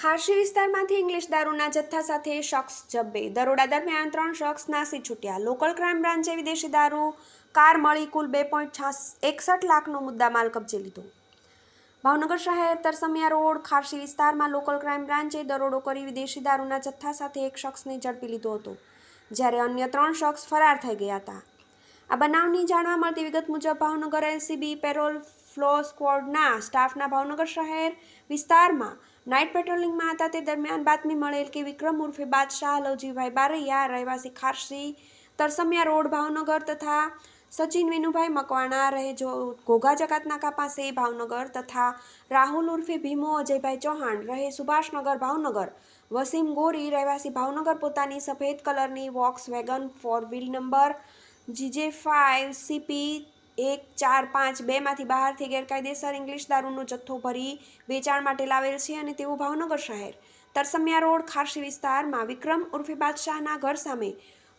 ખારશી વિસ્તારમાંથી ઇંગ્લિશ દારૂના જથ્થા સાથે શખ્સ જબ્બે. દરોડા દરમિયાન ત્રણ શખ્સ નાસી છૂટ્યા. લોકલ ક્રાઇમ બ્રાન્ચે વિદેશી દારૂ, કાર મળી કુલ બે પોઈન્ટ એકસઠ લાખનો મુદ્દામાલ કબજે લીધો. ભાવનગર શહેર તરસમિયા રોડ, ખારશી વિસ્તારમાં લોકલ ક્રાઇમ બ્રાન્ચે દરોડો કરી વિદેશી દારૂના જથ્થા સાથે એક શખ્સને ઝડપી લીધો હતો, જ્યારે અન્ય ત્રણ શખ્સ ફરાર થઈ ગયા હતા. આ બનાવની જાણવા મળતી વિગત મુજબ ભાવનગર એલસીબી પેરોલ ફ્લો સ્ક્વોડના સ્ટાફના ભાવનગર શહેર વિસ્તારમાં નાઇટ પેટ્રોલિંગમાં હતા. તે દરમિયાન બાતમી મળેલ કે વિક્રમ ઉર્ફે બાદશાહ લવજીભાઈ બારૈયા, રહેવાસી ખારસી તરસમિયા રોડ, ભાવનગર તથા સચિન વિનુભાઈ મકવાણા રહે જો ઘોઘા જકાતનાકા પાસે ભાવનગર તથા રાહુલ ઉર્ફે ભીમો અજયભાઈ ચૌહાણ, રહે સુભાષનગર, ભાવનગર. વસીમ ગોરી, રહેવાસી ભાવનગર પોતાની સફેદ કલરની Volkswagen four wheel number GJ five CP, એક, ચાર, પાંચ બેમાંથી બહારથી ગેરકાયદેસર ઇંગ્લિશ દારૂનો જથ્થો ભરી વેચાણ માટે લાવેલ છે અને તેઓ ભાવનગર શહેર. તરસમિયા રોડ, ખારશી વિસ્તારમાં વિક્રમ ઉર્ફે બાદશાહના ઘર સામે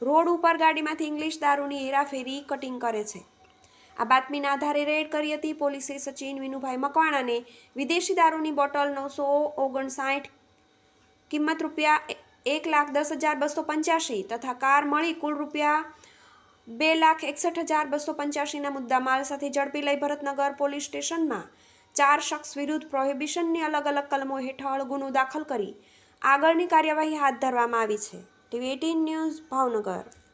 રોડ ઉપર ગાડીમાંથી ઇંગ્લિશ દારૂની હેરાફેરી કટિંગ કરે છે. આ બાતમીના આધારે રેડ કરી હતી પોલીસે સચિન વિનુભાઈ મકવાણાને વિદેશી દારૂની બોટલ નવસો ઓગણસાઠ કિંમત રૂપિયા એક લાખ દસ હજાર બસો પંચ્યાસી તથા કાર મળી કુલ રૂપિયા બે લાખ એકસઠ હજાર બસો પંચ્યાસીના મુદ્દામાલ સાથે ઝડપી લઈ ભરતનગર પોલીસ સ્ટેશનમાં ચાર શખ્સ વિરુદ્ધ પ્રોહિબિશનની અલગ અલગ કલમો હેઠળ ગુનો દાખલ કરી આગળની કાર્યવાહી હાથ ધરવામાં આવી છે. TV eighteen news Bhavnagar.